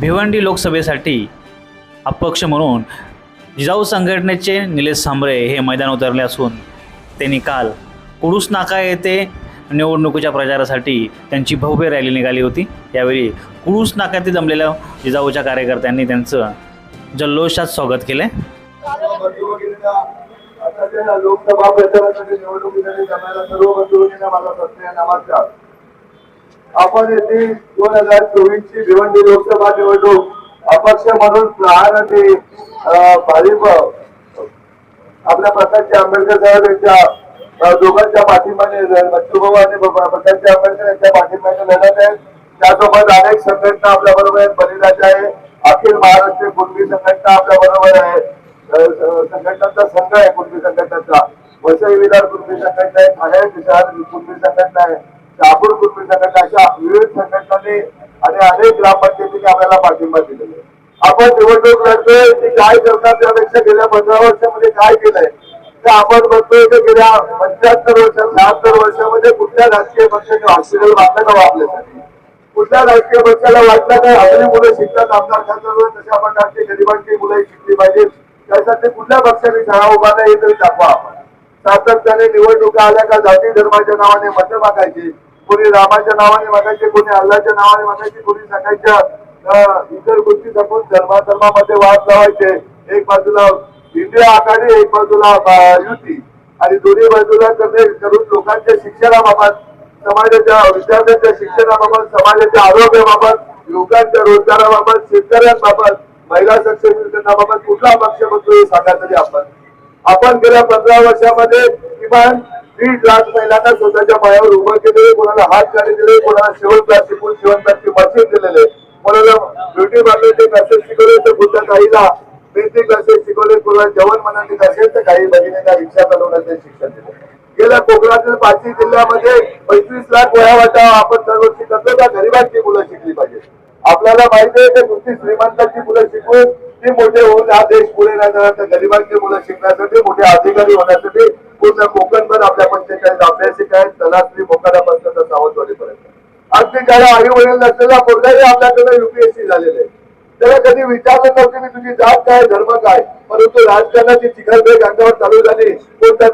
भिवंडी लोकसभेसाठी अपक्ष म्हणून जिजाऊ संघटनेचे निलेश सांबरे हे मैदान उतरले असून त्यांनी काल कुडूस नाका येथे निवडणुकीच्या प्रचारासाठी त्यांची भव्य रॅली निघाली होती. यावेळी कुडूस नाका जमलेल्या जिजाऊच्या कार्यकर्त्यांनी त्यांचं जल्लोषात स्वागत केले. आता लोकसभा आपण येथे दोन हजार चोवीस ची भिवंडी लोकसभा निवडणूक अपक्ष म्हणून प्रहार भाजप आपल्या प्रकाशचे आंबेडकर साहेब यांच्या दोघांच्या पाठिंबाने बच्चूभाऊ आणि ब- प्रकाशचे आंबेडकर यांच्या पाठिंबाने लढत आहे. त्यासोबत अनेक संघटना आपल्या बरोबर आहेत. बलिदाच्या आहे. अखिल महाराष्ट्र कुणबी संघटना आपल्या बरोबर आहे. संघटनांचा संघ आहे कुणबी संघटनांचा. वसई विधान कुणबी संघटना आहे. ठाणे शहर कुणबी संघटना आहे. शहापूर कुणबी संघटना अशा विविध संघटनांनी आणि अनेक ग्रामपंचायतींनी आपल्याला पाठिंबा दिलेला आहे. आपण निवडणूक लढतोय ती काय करतात त्यापेक्षा गेल्या पंधरा वर्षामध्ये काय केलंय? तर आपण बघतोय की गेल्या पंच्याहत्तर वर्ष शहात्तर वर्षामध्ये कुठल्या राजकीय पक्षाने हॉस्पिटल बांधलं का आपल्यासाठी कुठल्या राजकीय पक्षाला वाटलं काय आपली मुलं शिकतात आमदार खासदार तसे आपण राजकीय गरिबांची मुलं शिकली पाहिजे. त्यासाठी कुठल्या पक्षाने शाळा उभारल्या नाही हे तरी दाखवा आपण. सातत्याने निवडणुका आल्या का जाती धर्माच्या नावाने मतं मागायची. कोणी रामाच्या नावाने म्हणायचे कोणी अल्लाच्या नावाने म्हणायचे कोणी सांगायच्या इतर गोष्टी जपून धर्मा धर्मामध्ये वाद लावायचे. एक बाजूला इंडिया आघाडी एक बाजूला युती. आणि दोन्ही बाजूला करणे करून लोकांच्या शिक्षणाबाबत समाजाच्या विद्यार्थ्यांच्या शिक्षणाबाबत समाजाच्या आरोग्याबाबत युवकांच्या रोजगाराबाबत शेतकऱ्यांबाबत महिला सक्षमीकरणाबाबत कुठला पक्ष बघतो हे सांगा तरी आपण. आपण गेल्या पंधरा वर्षामध्ये किमान दीड लाख महिलांना स्वतःच्या पायावर उभं केले कोणाला हात गाडी दिले कोणाला शिवण क्लास शिकून शिवणक्लासची मशीन दिलेले. कोणाला ब्युटी पार्लरचे क्लासेस शिकवले तर कुठल्या काहीला मेहंदी क्लासेस शिकवले कोणाला जेवण म्हणाले असेल तर काही बहिणींना रिक्षा चालवण्याचे शिक्षण दिले. गेल्या कोकणातील पाचवी जिल्ह्यामध्ये पंचवीस लाख वया वाटा आपण दरवर्षी करतो त्या गरिबांची मुलं शिकली पाहिजे आपल्याला माहिती आहे की नुसती श्रीमंतांची मुलं शिकवून ती मोठे होऊन हा देश पुढे नाही जाणार तर गरिबांची मुलं शिकण्यासाठी मोठे अधिकारी होण्यासाठी पूर्ण कोकण आपल्या पंचेचाळीस अभ्यासिक आहेत तलासरी मोकाडापासून तर सावंतवाडीपर्यंत अगदी त्याला आई वडील नसलेला मुलगाही आपल्याकडे युपीएससी झालेले आहे. त्याला कधी विचारलं नव्हतं की तुझी जात काय धर्म काय परंतु राजकारणाची चिखलबेग अंगावर चालू झाली. कोणत्या